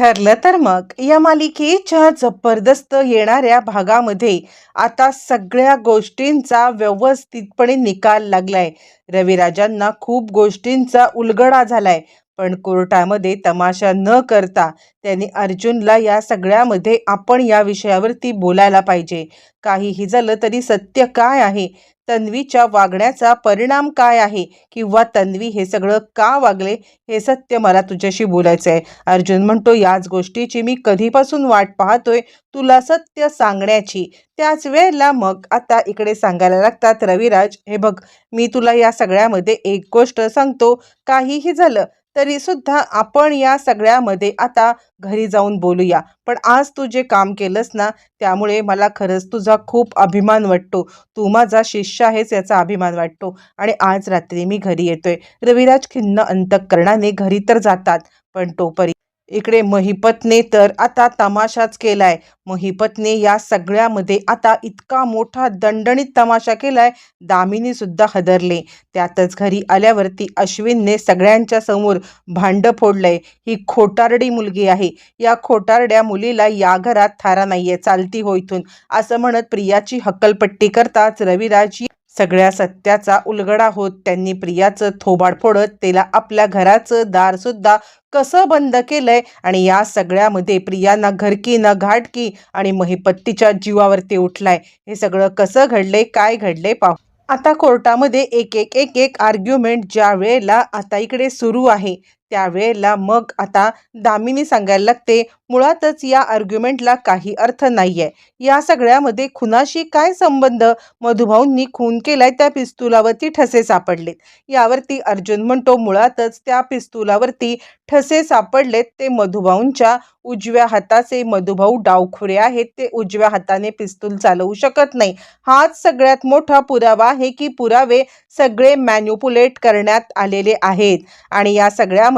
ठरलं तर मग. या मालिकेच्या जबरदस्त येणाऱ्या भागामध्ये आता सगळ्या गोष्टींचा व्यवस्थितपणे निकाल लागलाय. रविराजांना खूप गोष्टींचा उलगडा झालाय. पण कोर्टामध्ये तमाशा न करता त्यांनी अर्जुनला या सगळ्यामध्ये आपण या विषयावरती बोलायला पाहिजे. काहीही झालं तरी सत्य काय आहे? तन्वीच्या वागण्याचा परिणाम काय आहे? किंवा तन्वी हे सगळं का वागले? हे सत्य मला तुझ्याशी बोलायचं आहे अर्जुन म्हणतो याच गोष्टीची मी कधीपासून वाट पाहतोय? तुला सत्य सांगण्याची. त्याच वेळेला मग आता इकडे सांगायला लागतात रविराज हे बघ मी तुला या सगळ्यामध्ये एक गोष्ट सांगतो. काहीही झालं तरी सुद्धा आपण या सगळ्यामध्ये आता घरी जाऊन बोलूया. पण आज तू जे काम केलंस ना त्यामुळे मला खरंच तुझा खूप अभिमान वाटतो. तू माझा शिष्य आहेस याचा अभिमान वाटतो. आणि आज रात्री मी घरी येतोय. रविराज खिन्न अंतकरणाने घरी तर जातात पण तोपर्यंत इकडे महिपतने तर आता तमाशाच केलाय. महिपतने या सगळ्यामध्ये आता इतका मोठा दणदणीत तमाशा केलाय दामिनी सुद्धा हदरले. त्यातच घरी आल्यावरती अश्विनने सगळ्यांच्या समोर भांड फोडलंय. ही खोटारडी मुलगी आहे. या खोटारड्या मुलीला या घरात थारा नाहीये. चालती हो इथून. असं म्हणत प्रियाची हक्कलपट्टी करताच रविराज सगळ्या सत्याचा उलगडा होत त्यांनी प्रियाचं थोबाड फोडत तिला आपल्या घराचं दार सुद्धा कसं बंद केलंय? आणि या सगळ्यामध्ये प्रिया ना घरकी ना घाटकी आणि महिपत्तीच्या जीवावरती उठलाय. हे सगळं कसं घडलंय? काय घडलंय पाहू. आता कोर्टामध्ये एक एक एक एक आर्ग्युमेंट ज्या वेळेला आता इकडे सुरू आहे. त्यावेळेला मग आता दामिनी सांगायला लागते मुळातच या आर्ग्युमेंटला काही अर्थ नाहीये. या सगळ्यामध्ये खुनाशी काय संबंध? मधुभाऊंनी खून केलाय त्या पिस्तुलावरती ठसे सापडलेत. यावरती अर्जुन म्हणतो मुळातच त्या पिस्तुलावरती ठसे सापडलेत. ते मधुभाऊंच्या उजव्या हाताचे मधुभाऊ डावखुरे आहेत. ते उजव्या हाताने पिस्तूल चालवू शकत नाही. हाच सगळ्यात मोठा पुरावा आहे की पुरावे सगळे मॅन्युपुलेट करण्यात आलेले आहेत. आणि या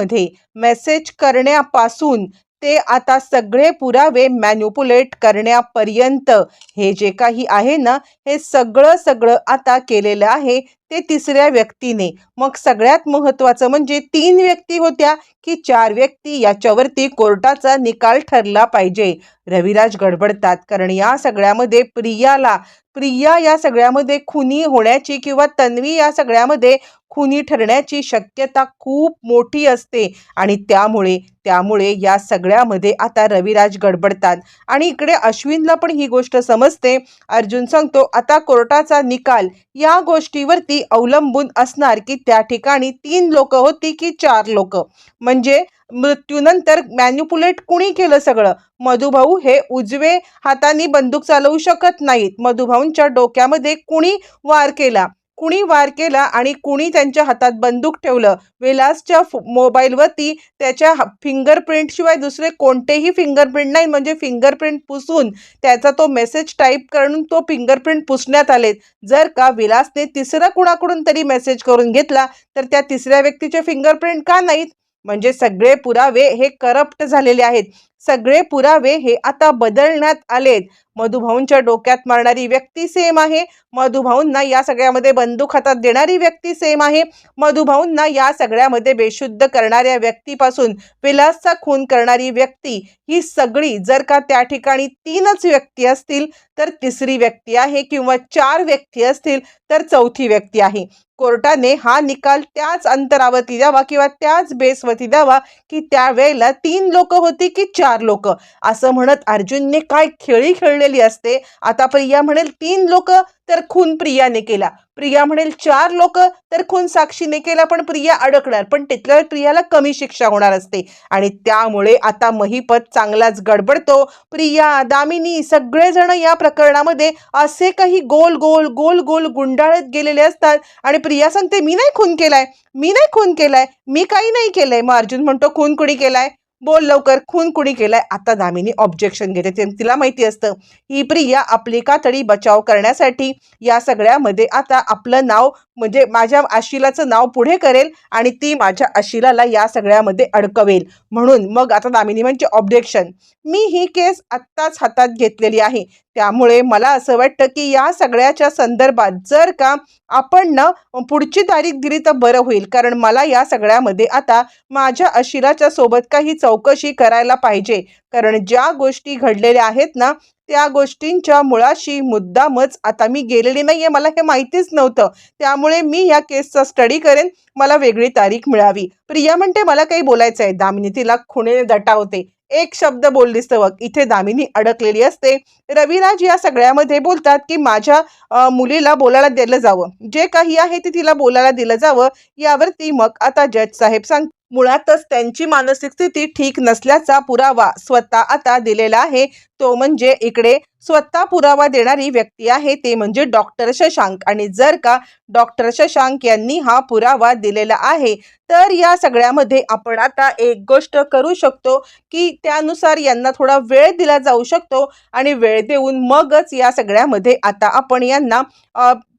मध्ये मेसेज करण्यापासून ते आता सगळे पुरावे मॅन्युपुलेट करण्यापर्यंत हे जे काही आहे ना हे सगळं सगळं आता केलेलं आहे. ते तिसऱ्या व्यक्तीने. मग सगळ्यात महत्त्वाचं म्हणजे तीन व्यक्ती होत्या की चार व्यक्ती याच्यावरती कोर्टाचा निकाल ठरला पाहिजे. रविराज गडबडतात कारण या सगळ्यामध्ये प्रियाला प्रिया या सगळ्यामध्ये खुनी होण्याची किंवा तन्वी या सगळ्यामध्ये खुनी ठरण्याची शक्यता खूप मोठी असते आणि त्यामुळे त्यामुळे या सगळ्यामध्ये आता रविराज गडबडतात. आणि इकडे अश्विनला पण ही गोष्ट समजते. अर्जुन सांगतो आता कोर्टाचा निकाल या गोष्टीवरती अवलंबून असणार की त्या ठिकाणी तीन लोक होती की चार लोक? म्हणजे मृत्यूनंतर मॅन्युपुलेट कुणी केलं सगळं? मधुभाऊ हे उजवे हाताने बंदूक चालवू शकत नाहीत. मधुभाऊंच्या डोक्यामध्ये कुणी वार केला? कुणी वार केला आणि कुणी त्यांच्या हातात बंदूक ठेवलं विलासच्या मोबाईलवरती त्याच्या फिंगरप्रिंटशिवाय दुसरे कोणतेही फिंगरप्रिंट नाही म्हणजे फिंगरप्रिंट पुसून त्याचा तो मेसेज टाईप करून तो फिंगरप्रिंट पुसण्यात आलेत. जर का विलासने तिसरा कुणाकडून तरी मेसेज करून घेतला तर त्या तिसऱ्या व्यक्तीचे फिंगरप्रिंट का नाहीत? म्हणजे सगळे पुरावे हे करप्ट झालेले आहेत. सगळे पुरावे हे आता बदलण्यात आलेत. मधुभाऊंच्या डोक्यात मारणारी व्यक्ती सेम आहे. मधुभाऊंना या सगळ्यामध्ये बंदूक हातात देणारी व्यक्ती सेम आहे. मधुभाऊंना या सगळ्यामध्ये बेशुद्ध करणाऱ्या व्यक्तीपासून विलासचा खून करणारी व्यक्ती ही सगळी जर का त्या ठिकाणी तीनच व्यक्ती असतील तर तिसरी व्यक्ती आहे किंवा चार व्यक्ती असतील तर चौथी व्यक्ती आहे. कोर्टाने हा निकाल त्याच अंतरावरती द्यावा किंवा त्याच बेसवरती द्यावा की त्यावेळेला तीन लोक होती की चार? लोक. असं म्हणत अर्जुनने काय खेळी खेळलेली असते? आता प्रिया म्हणेल तीन लोक तर खून प्रियाने केला. प्रिया म्हणेल चार लोक तर खून साक्षीने केला पण प्रिया अडकणार. पण तिथल्या प्रियाला कमी शिक्षा होणार असते. आणि त्यामुळे आता महिपत चांगलाच गडबडतो. प्रिया दामिनी सगळेजण या प्रकरणामध्ये असे काही गोल गोल गोल गोल गुंडाळत गेलेले असतात. आणि प्रिया सांगते मी नाही खून केलाय. मी नाही खून केलाय. मी काही नाही केलंय. मग अर्जुन म्हणतो खून कुणी केलाय? बोल लवकर. खून कुणी केलाय? आता दामिनी ऑब्जेक्शन घेते. ते तिला माहिती असतं. ही प्रिया आपली कातडी बचाव करण्यासाठी या सगळ्यामध्ये आता आपलं नाव म्हणजे माझ्या आशिलाचं नाव पुढे करेल आणि ती माझ्या आशिलाला या सगळ्यामध्ये अडकवेल. म्हणून मग आता दामिनी म्हणजे ऑब्जेक्शन मी ही केस आत्ताच हातात घेतलेली आहे. त्यामुळे मला असं वाटतं की या सगळ्याच्या संदर्भात जर का आपण ना पुढची तारीख दिली तर बरं होईल. कारण मला या सगळ्यामध्ये आता माझ्या अशिराच्या सोबत काही चौकशी करायला पाहिजे. कारण ज्या गोष्टी घडलेल्या आहेत ना त्या गोष्टींच्या मुळाशी मुद्दामच आता मी गेलेली नाही आहे मला हे माहितीच नव्हतं. त्यामुळे मी या केसचा स्टडी करेन. मला वेगळी तारीख मिळावी. प्रिया म्हणते मला काही बोलायचं आहे दामिनी तिला खुणे दटावते. एक शब्द बोललीस तर बघ इथे दामिनी अडकलेली असते. रविराज या सगळ्यामध्ये बोलतात की माझ्या मुलीला बोलायला दिलं जावं. जे काही आहे ते तिला बोलायला दिलं जावं. यावरती मग आता जज साहेब सांग मुळातच त्यांची मानसिक स्थिती ठीक नसल्याचा पुरावा स्वतः आता दिलेला आहे. तो म्हणजे इकडे स्वतः पुरावा देणारी व्यक्ती आहे. ते म्हणजे डॉक्टर शशांक. आणि जर का डॉक्टर शशांक यांनी हा पुरावा दिलेला आहे तर या सगळ्यामध्ये आपण आता एक गोष्ट करू शकतो की त्यानुसार यांना थोडा वेळ दिला जाऊ शकतो. आणि वेळ देऊन मगच या सगळ्यामध्ये आता आपण यांना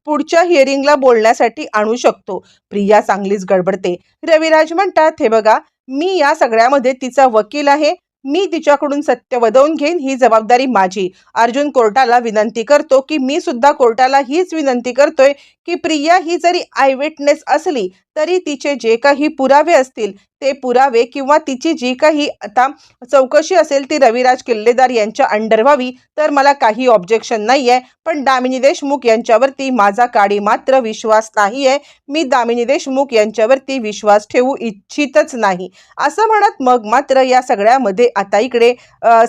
पुढच्या हिअरिंगला बोलण्यासाठी आणू शकतो. प्रिया चांगलीच गडबडते. रविराज म्हणतात हे बघा मी या सगळ्यामध्ये तिचा वकील आहे. मी तिच्याकडून सत्य वदवून घेईन ही जबाबदारी माझी. अर्जुन कोर्टाला विनंती करतो की मी सुद्धा कोर्टाला हीच विनंती करतोय की प्रिया ही जरी आय विटनेस असली तरी तिचे जे काही पुरावे असतील ते पुरावे किंवा तिची जी काही आता चौकशी असेल ती रविराज किल्लेदार यांच्या अंडर व्हावी तर मला काही ऑब्जेक्शन नाही आहे पण दामिनी देशमुख यांच्यावरती माझा काडी मात्र विश्वास नाही आहे मी दामिनी देशमुख यांच्यावरती विश्वास ठेवू इच्छितच नाही. असं म्हणत मग मात्र या सगळ्यामध्ये आता इकडे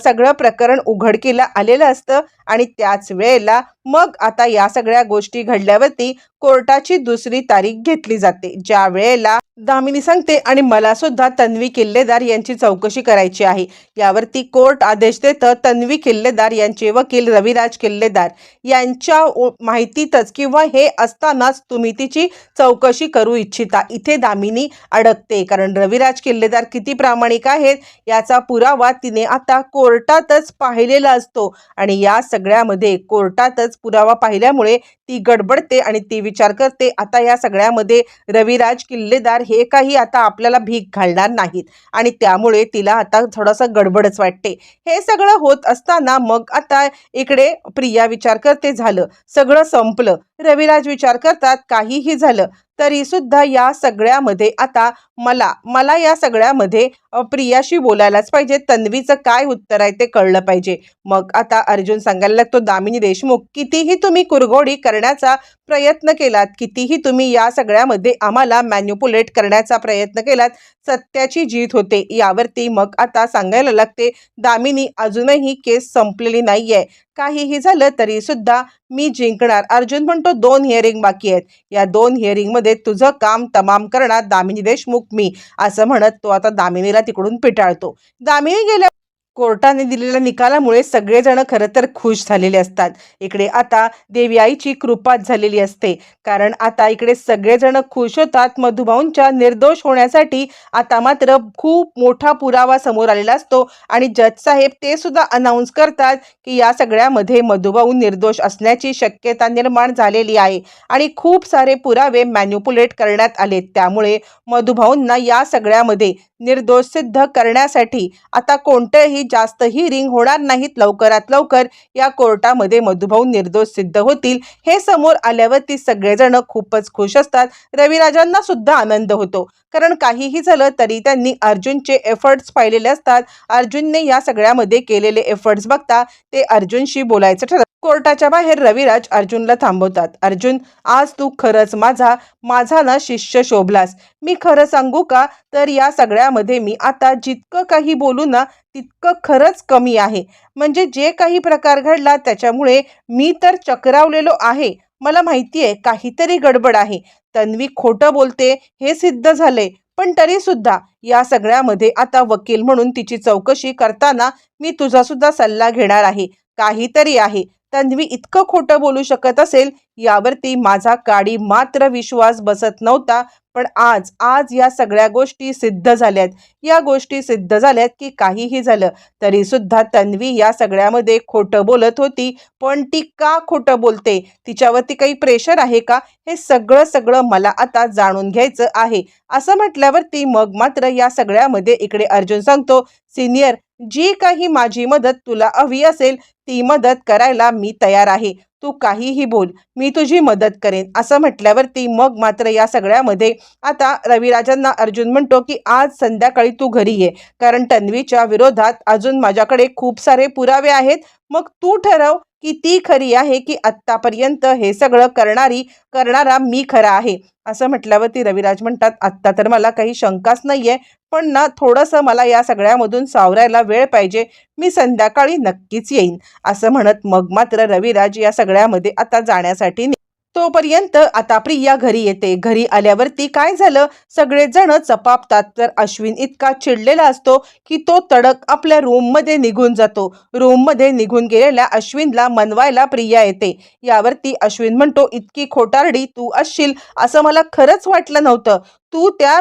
सगळं प्रकरण उघडकीला आलेलं असतं आणि त्याच वेळेला मग आता या सगळ्या गोष्टी घडल्यावरती कोर्टाची दुसरी तारीख घेतली जाते. ज्या वेळेला दामिनी सांगते आणि मला सुद्धा तन्वी किल्लेदार यांची चौकशी करायची आहे. यावरती कोर्ट आदेश देतं तन्वी किल्लेदार यांचे वकील रविराज किल्लेदार यांच्या ओ- माहितीतच किंवा हे असतानाच तुम्ही तिची चौकशी करू इच्छिता. इथे दामिनी अडकते कारण रविराज किल्लेदार किती प्रामाणिक आहेत याचा पुरावा तिने आता कोर्टातच पाहिलेला असतो आणि या सगळ्यामध्ये कोर्टातच पुरावा पाहिल्यामुळे ती गडबडते आणि ती विचार करते आता या सगळ्यामध्ये रविराज किल्लेदार हे काही आता आपल्याला भीक घालणार नाहीत आणि त्यामुळे तिला आता थोडंसं गडबडच वाटते. हे सगळं होत असताना मग आता इकडे प्रिया विचार करते झालं सगळं संपलं. रविराज विचार करतात काहीही झालं तरी सुद्धा या सगळ्यामध्ये आता मला मला या सगळ्यामध्ये प्रियाशी बोलायलाच पाहिजे. तन्वीचं काय उत्तर आहे ते कळलं पाहिजे. मग आता अर्जुन सांगायला लागतो दामिनी देशमुख कितीही तुम्ही कुरघोडी करण्याचा प्रयत्न केलात? कितीही तुम्ही या सगळ्यामध्ये आम्हाला मॅन्युपुलेट करण्याचा प्रयत्न केलात सत्याची जीत होते. यावरती मग आता सांगायला लागते दामिनी अजूनही केस संपलेली नाहीये. काहीही झालं तरी सुद्धा मी जिंकणार. अर्जुन म्हणतो दोन हिअरिंग बाकी आहेत. या दोन हिअरिंगमध्ये तुझं काम तमाम करणार दामिनी देशमुख मी. असं म्हणत तो आता दामिनीला तिकडून पिटाळतो. दामिनी गेल्या कोर्टाने दिलेल्या निकालामुळे सगळेजण खरं तर खुश झालेले असतात. इकडे आता देवी आईची कृपात झालेली असते. कारण आता इकडे सगळेजण खुश होतात. मधुभाऊंच्या निर्दोष होण्यासाठी आता मात्र खूप मोठा पुरावा समोर आलेला असतो आणि जज साहेब ते सुद्धा अनाऊन्स करतात की या सगळ्यामध्ये मधुभाऊ निर्दोष असण्याची शक्यता निर्माण झालेली आहे. आणि खूप सारे पुरावे मॅन्युपुलेट करण्यात आले त्यामुळे मधुभाऊंना या सगळ्यामध्ये निर्दोष सिद्ध करण्यासाठी आता कोणतेही जास्तही रिंग होणार नाहीत. लवकरात लवकर या कोर्टामध्ये मधुभाऊ निर्दोष सिद्ध होतील. हे समोर आल्यावरती सगळेजण खूपच खुश असतात. रविराजांना सुद्धा आनंद होतो. कारण काहीही झालं तरी त्यांनी अर्जुनचे एफर्ट्स पाहिलेले असतात. अर्जुनने या सगळ्यामध्ये केलेले एफर्ट्स बघता ते अर्जुनशी बोलायचं ठरवतात. कोर्टाच्या बाहेर रविराज अर्जुनला थांबवतात. अर्जुन आज तू खरंच माझा माझा ना शिष्य शोभलास. मी खरं सांगू का? तर या सगळ्यामध्ये मी आता जितकं काही बोलू ना तितकं खरंच कमी आहे. म्हणजे जे काही प्रकार घडला त्याच्यामुळे मी तर चक्रावलेलो आहे. मला माहिती आहे काहीतरी गडबड आहे. तन्वी खोटं बोलते हे सिद्ध झाले पण तरी सुद्धा या सगळ्यामध्ये आता वकील म्हणून तिची चौकशी करताना मी तुझा सुद्धा सल्ला घेणार आहे. काहीतरी आहे. तन्वी इतकं खोटं बोलू शकत असेल यावरती माझा काडी मात्र विश्वास बसत नव्हता. पण आज आज या सगळ्या गोष्टी सिद्ध झाल्यात. या गोष्टी सिद्ध झाल्यात की काहीही झालं तरी सुद्धा तन्वी या सगळ्यामध्ये खोटं बोलत होती. पण ती का खोटं बोलते? तिच्यावरती काही प्रेशर आहे का? हे सगळं सगळं मला आता जाणून घ्यायचं आहे. असं म्हटल्यावरती मग मात्र या सगळ्यामध्ये इकडे अर्जुन सांगतो सिनियर जी काही माझी मदत तुला हवी असेल ती मदत करायला मी तयार आहे. तू काहीही बोल मी तुझी मदत करेन. असं म्हटल्यावरती मग मात्र या सगळ्यामध्ये आता रविराजांना अर्जुन म्हणतो की आज संध्याकाळी तू घरी ये. कारण तन्वीच्या विरोधात अजून माझ्याकडे खूप सारे पुरावे आहेत. मग तू ठरव की ती खरी आहे की आत्तापर्यंत हे सगळं करणारी करणारा मी खरा आहे. असं म्हटल्यावरती रविराज म्हणतात आत्ता तर मला काही शंकाच नाही आहे पण ना थोडंसं मला या सगळ्यामधून सावरायला वेळ पाहिजे. मी संध्याकाळी नक्कीच येईन. असं म्हणत मग मात्र रविराज या सगळ्यामध्ये आता जाण्यासाठी तोपर्यंत आता प्रिया घरी येते. घरी आल्यावरती काय झालं? सगळेजण चपापतात. तर अश्विन इतका चिडलेला असतो की तो तडक आपल्या रूममध्ये निघून जातो. रूममध्ये निघून गेलेल्या अश्विनला मनवायला प्रिया येते. यावरती अश्विन म्हणतो इतकी खोटारडी तू असशील असं मला खरंच वाटलं नव्हतं. तू त्या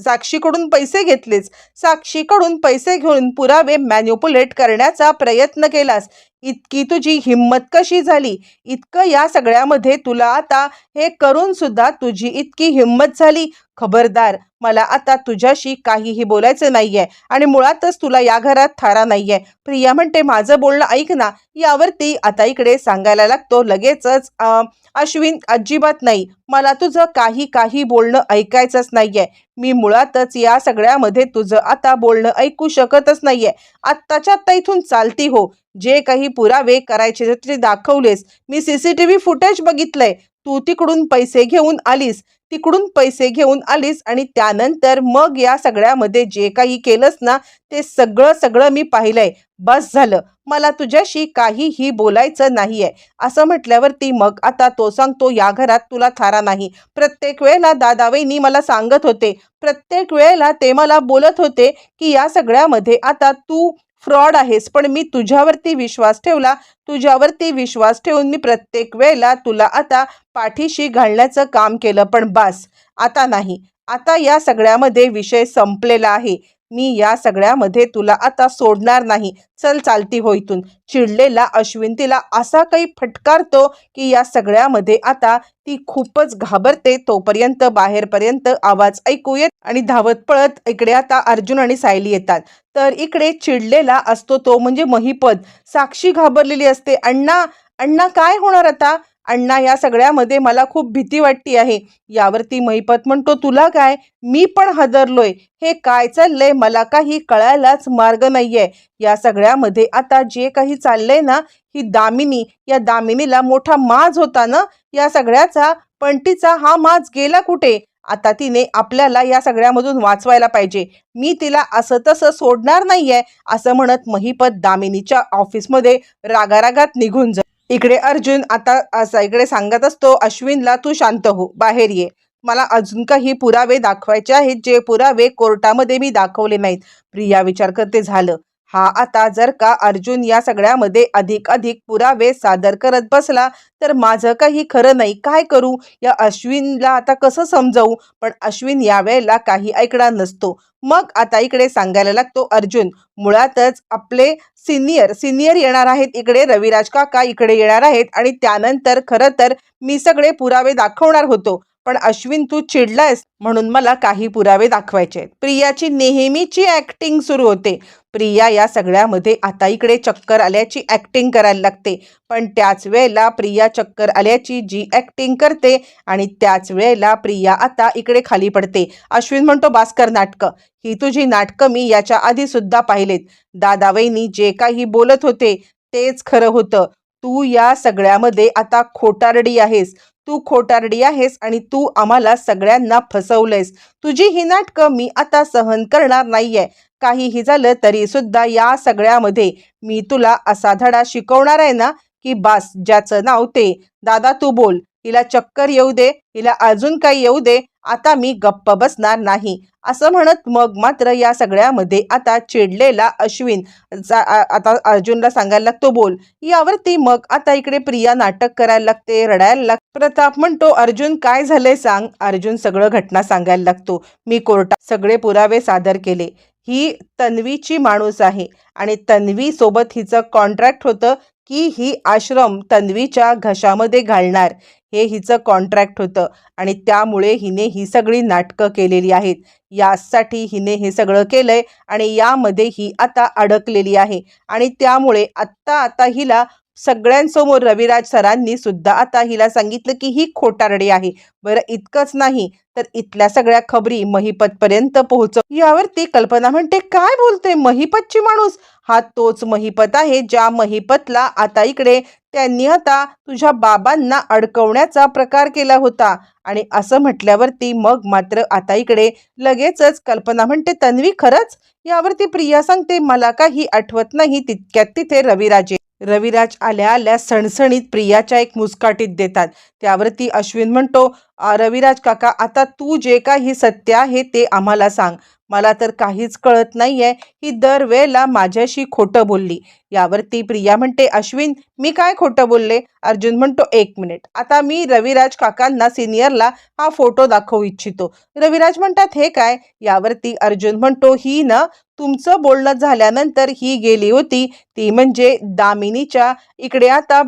साक्षीकडून पैसे घेतलेस. साक्षीकडून पैसे घेऊन पुरावे मॅन्युपुलेट करण्याचा प्रयत्न केलास. इतकी तुझी हिंमत कशी झाली? इतकं या सगळ्यामध्ये तुला आता हे करून सुद्धा तुझी इतकी हिंमत झाली. खबरदार मला आता तुझ्याशी काहीही बोलायचं नाही आहे आणि मुळातच तुला या घरात थारा नाही आहे प्रिया म्हणते माझं बोलणं ऐक ना यावरती आता इकडे सांगायला लागतो. लगेचच अश्विन अजिबात नाही. मला तुझं काही काही बोलणं ऐकायचंच नाही आहे मी मुळातच या सगळ्यामध्ये तुझं आता बोलणं ऐकू शकतच नाही आहे आत्ताच्या आत्ता इथून चालती हो. जे काही पुरावे करायचे ते दाखवलेस. मी सीसीटीव्ही फुटेज बघितलंय. तू तिकडून पैसे घेऊन आलीस. तिकडून पैसे घेऊन आलीस आणि त्यानंतर मग या सगळ्यामध्ये जे काही केलंस ना ते सगळं सगळं मी पाहिलंय. बस झालं. मला तुझ्याशी काहीही बोलायचं नाहीये. असं म्हटल्यावरती मग आता तो सांगतो या घरात तुला थारा नाही. प्रत्येक वेळेला दादावईनी मला सांगत होते. प्रत्येक वेळेला ते मला बोलत होते की या सगळ्यामध्ये आता तू फ्रॉड आहेस पण मी तुझ्यावरती विश्वास ठेवला. तुझ्यावरती विश्वास ठेवून मी प्रत्येक वेळेला तुला आता पाठीशी घालण्याचं काम केलं पण बास आता नाही. आता या सगळ्यामध्ये विषय संपलेला आहे. मी या सगळ्यामध्ये तुला आता सोडणार नाही. चल चालती हो इथून. चिडलेला अश्विन तिला असा काही फटकारतो की या सगळ्यामध्ये आता ती खूपच घाबरते. तोपर्यंत बाहेरपर्यंत आवाज ऐकू येत आणि धावत पळत इकडे आता अर्जुन आणि सायली येतात. तर इकडे चिडलेला असतो तो म्हणजे महिपत साक्षी घाबरलेली असते. अण्णा अण्णा काय होणार आता? अण्णा या सगळ्यामध्ये मला खूप भीती वाटती आहे. यावरती महिपत म्हणतो तुला काय? मी पण हादरलोय. हे काय चाललंय? मला काही कळायलाच मार्ग नाहीये. या सगळ्यामध्ये आता जे काही चाललंय ना ही दामिनी या दामिनीला मोठा माज होता ना या सगळ्याचा पण तिचा हा माज गेला कुठे? आता तिने आपल्याला या सगळ्यामधून वाचवायला पाहिजे. मी तिला असं तसं सोडणार नाहीये असं म्हणत महिपत दामिनीच्या ऑफिसमध्ये रागारागात निघून जा इकडे अर्जुन आता असं इकडे सांगत असतो अश्विनला तू शांत हो बाहेर ये. मला अजून काही पुरावे दाखवायचे आहेत जे पुरावे कोर्टामध्ये मी दाखवले नाहीत. प्रिया विचार करते झालं. हा आता जर का अर्जुन या सगळ्यामध्ये अधिक अधिक पुरावे सादर करत बसला तर माझं काही खरं नाही. काय करू? या अश्विनला आता कसं समजावू? पण अश्विन यावेळेला काही ऐकणार नसतो. मग आता इकडे सांगायला लागतो अर्जुन. मुळातच आपले सिनियर सिनियर येणार आहेत. इकडे रविराज काका इकडे येणार आहेत. आणि त्यानंतर खरं तर मी सगळे पुरावे दाखवणार होतो. पण अश्विन तू चिडलायस म्हणून मला काही पुरावे दाखवायचे आहेत. प्रियाची नेहमीची ऍक्टिंग सुरू होते. प्रिया या सगळ्यामध्ये आता इकडे चक्कर आल्याची ऍक्टिंग करायला लागते. पण त्याच वेळेला प्रिया चक्कर आल्याची जी ऍक्टिंग करते आणि त्याच वेळेला प्रिया आता इकडे खाली पडते. अश्विन म्हणतो भास्कर नाटकं. ही तुझी नाटकं मी याच्या आधी सुद्धा पाहिलेत. दादावईनी जे काही बोलत होते तेच खरं होतं. तू या सगळ्यामध्ये आता खोटारडी आहेस. तू खोटारडी आहेस आणि तू आम्हाला सगळ्यांना फसवलंयस. तुझी ही नाटकं मी आता सहन करणार नाहीये. काहीही झालं तरी सुद्धा या सगळ्यामध्ये मी तुला असा धडा शिकवणार आहे ना की बास ज्याचं नाव ते. दादा तू बोल. हिला चक्कर येऊ दे हिला अजून काही येऊ दे आता मी गप्प बसणार नाही. असं म्हणत मग मात्र या सगळ्यामध्ये आता चिडलेला अश्विन आता अर्जुनला सांगायला लागतो बोल. यावरती मग आता इकडे प्रिया नाटक करायला लागते रडायला लागते प्रताप म्हणतो अर्जुन काय झालंय सांग. अर्जुन सगळं घटना सांगायला लागतो. मी कोर्टात सगळे पुरावे सादर केले. ही तन्वीची माणूस आहे आणि तन्वी सोबत हिचं कॉन्ट्रॅक्ट होतं. की ही आश्रम तन्वीच्या घशामध्ये घालणार हे हिचं कॉन्ट्रॅक्ट होतं. आणि त्यामुळे हिने ही सगळी नाटकं केलेली आहेत. यासाठी हिने हे सगळं केलंय आणि यामध्ये ही आता अडकलेली आहे. आणि त्यामुळे आत्ता आता हिला सगळ्यांसमोर रविराज सरांनी सुद्धा आता हिला सांगितलं की ही खोटारडी आहे. बरं इतकंच नाही तर इथल्या सगळ्या खबरी महिपतपर्यंत पोहोचव. यावरती कल्पना म्हणते काय बोलते महिपतची माणूस? हा तोच महिपत आहे ज्या महिपतला आता इकडे त्यांनी आता तुझ्या बाबांना अडकवण्याचा प्रकार केला होता. आणि असं म्हटल्यावरती मग मात्र आता इकडे लगेचच कल्पना म्हणते तन्वी खरंच? यावरती प्रिया सांगते मला काही आठवत नाही तितक्यात तिथे रविराजे रविराज आल्या आल्या सणसणीत प्रियाच्या एक मुस्काटीत देतात. त्यावरती अश्विन म्हणतो रविराज काका आता तू जे काही सत्य आहे ते आम्हाला सांग. मला तर काहीच कळत नाहीये. ही दरवेळेला माझ्याशी खोटं बोलली. यावरती प्रिया म्हणते अश्विन मी काय खोटं बोलले? अर्जुन म्हणतो एक मिनिट. आता मी रविराज काकांना सिनियरला हा फोटो दाखवू इच्छितो. रविराज म्हणतात हे काय? यावरती अर्जुन म्हणतो ही ना तुमचं बोलणं झाल्यानंतर ही गेली होती. ती म्हणजे दामिनीच्या इकडे आता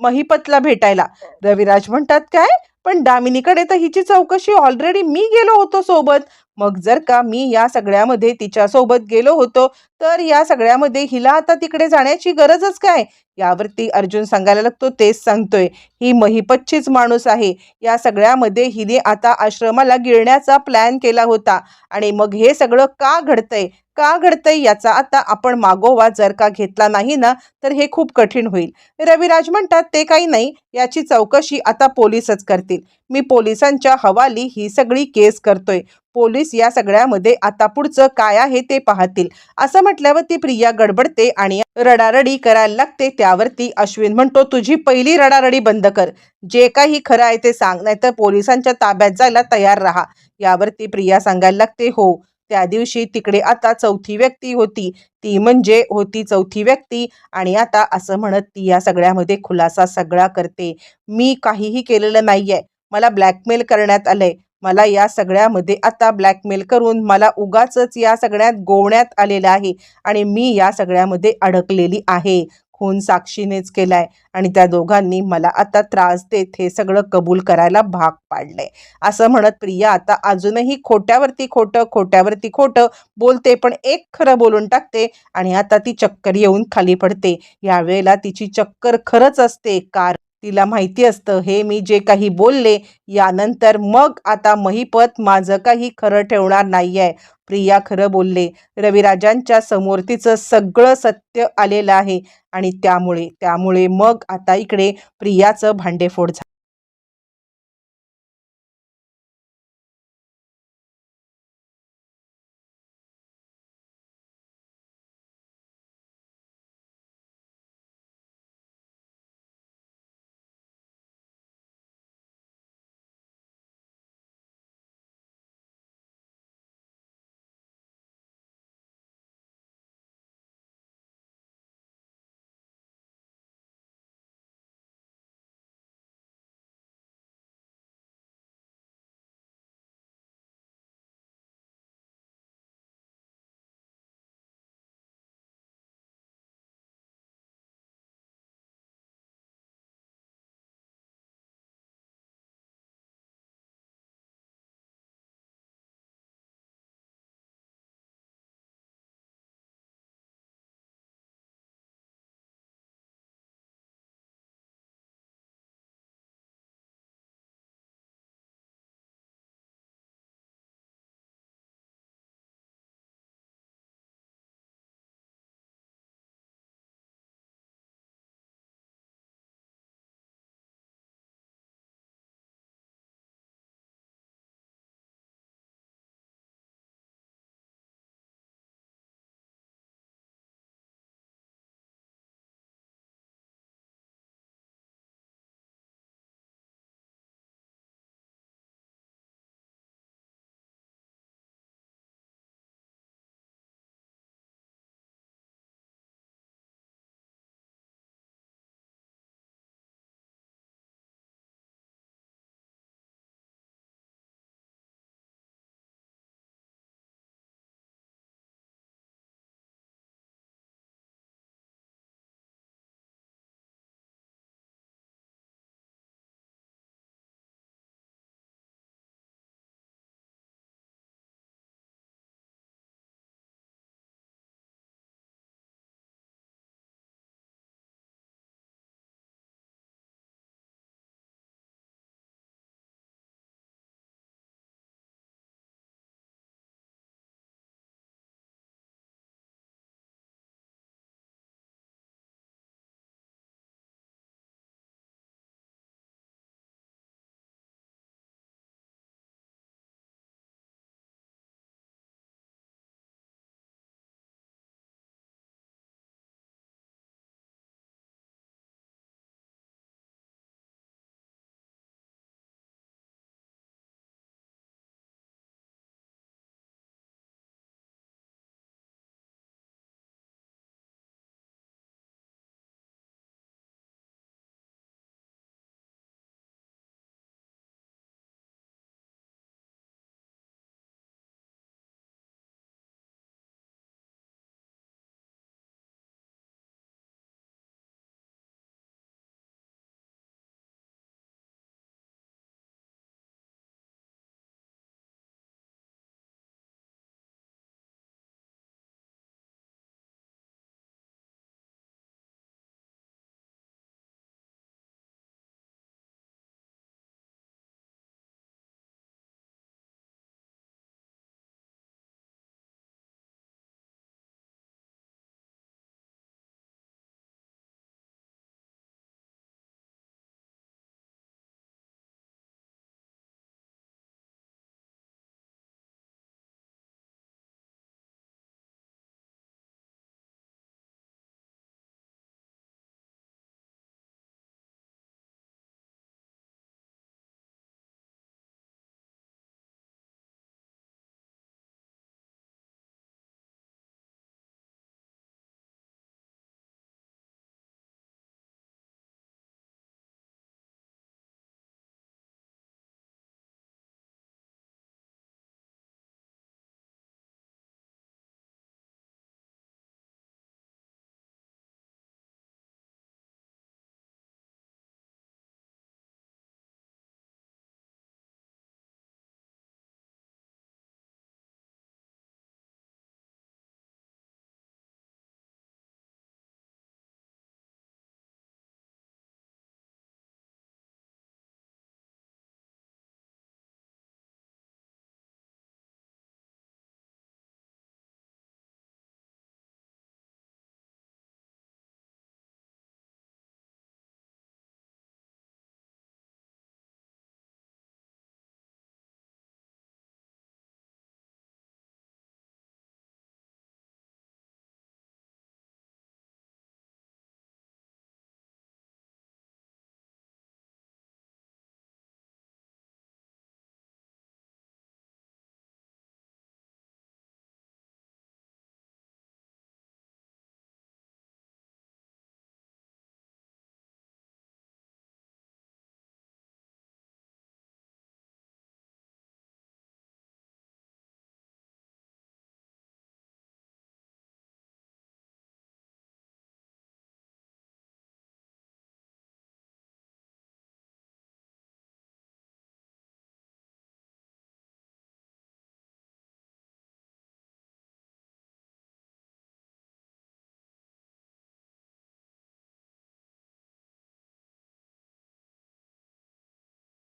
महिपतला भेटायला. रविराज म्हणतात काय? पण दामिनीकडे तर हिची चौकशी ऑलरेडी मी गेलो होतो सोबत. मग जर का मी या सगळ्यामध्ये तिच्यासोबत गेलो होतो तर या सगळ्यामध्ये हिला आता तिकडे जाण्याची गरजच काय? यावरती अर्जुन सांगायला लागतो तेच सांगतोय. ही महिपतचीच माणूस आहे. या सगळ्यामध्ये हिने आता आश्रमाला गिळण्याचा प्लॅन केला होता. आणि मग हे सगळं का घडतंय? का घडतंय याचा आता आपण मागोवा जर का घेतला नाही ना तर हे खूप कठीण होईल. रविराज म्हणतात ते काही नाही. याची चौकशी आता पोलीसच करतील. मी पोलिसांच्या हवाली ही सगळी केस करतोय. पोलीस या सगळ्यामध्ये आता पुढचं काय आहे ते पाहतील. असं म्हटल्यावर ती प्रिया गडबडते आणि रडारडी करायला लागते. त्यावरती अश्विन म्हणतो तुझी पहिली रडारडी बंद कर. जे काही खरं आहे ते सांग नाहीतर पोलिसांच्या ताब्यात जायला तयार राहा. यावरती प्रिया सांगायला लागते हो त्या दिवशी तिकडे आता चौथी व्यक्ती होती. ती म्हणजे होती चौथी व्यक्ती आणि आता असं म्हणत ती या सगळ्यामध्ये खुलासा सगळा करते. मी काहीही केलेलं नाहीये. मला ब्लॅकमेल करण्यात आलंय. मला या सगळ्यामध्ये आता ब्लॅकमेल करून मला उगाचच या सगळ्यात गोवण्यात आलेलं आहे. आणि मी या सगळ्यामध्ये अडकलेली आहे. खून साक्षीनेच केलाय. आणि त्या दोघांनी मला आता त्रास देत हे सगळं कबूल करायला भाग पाडलंय. असं म्हणत प्रिया आता अजूनही खोट्यावरती खोटं खोट्यावरती खोटं बोलते पण एक खरं बोलून टाकते आणि आता ती चक्कर येऊन खाली पडते. यावेळेला तिची चक्कर खरंच असते. कार तिला माहिती असतं. हे मी जे काही बोलले यानंतर मग आता महिपत माझं काही खरं ठेवणार नाही आहे प्रिया खरं बोलले रविराजांच्या समोर तिचं सगळं सत्य आलेलं आहे आणि त्यामुळे त्यामुळे मग आता इकडे प्रियाचं भांडेफोड झालं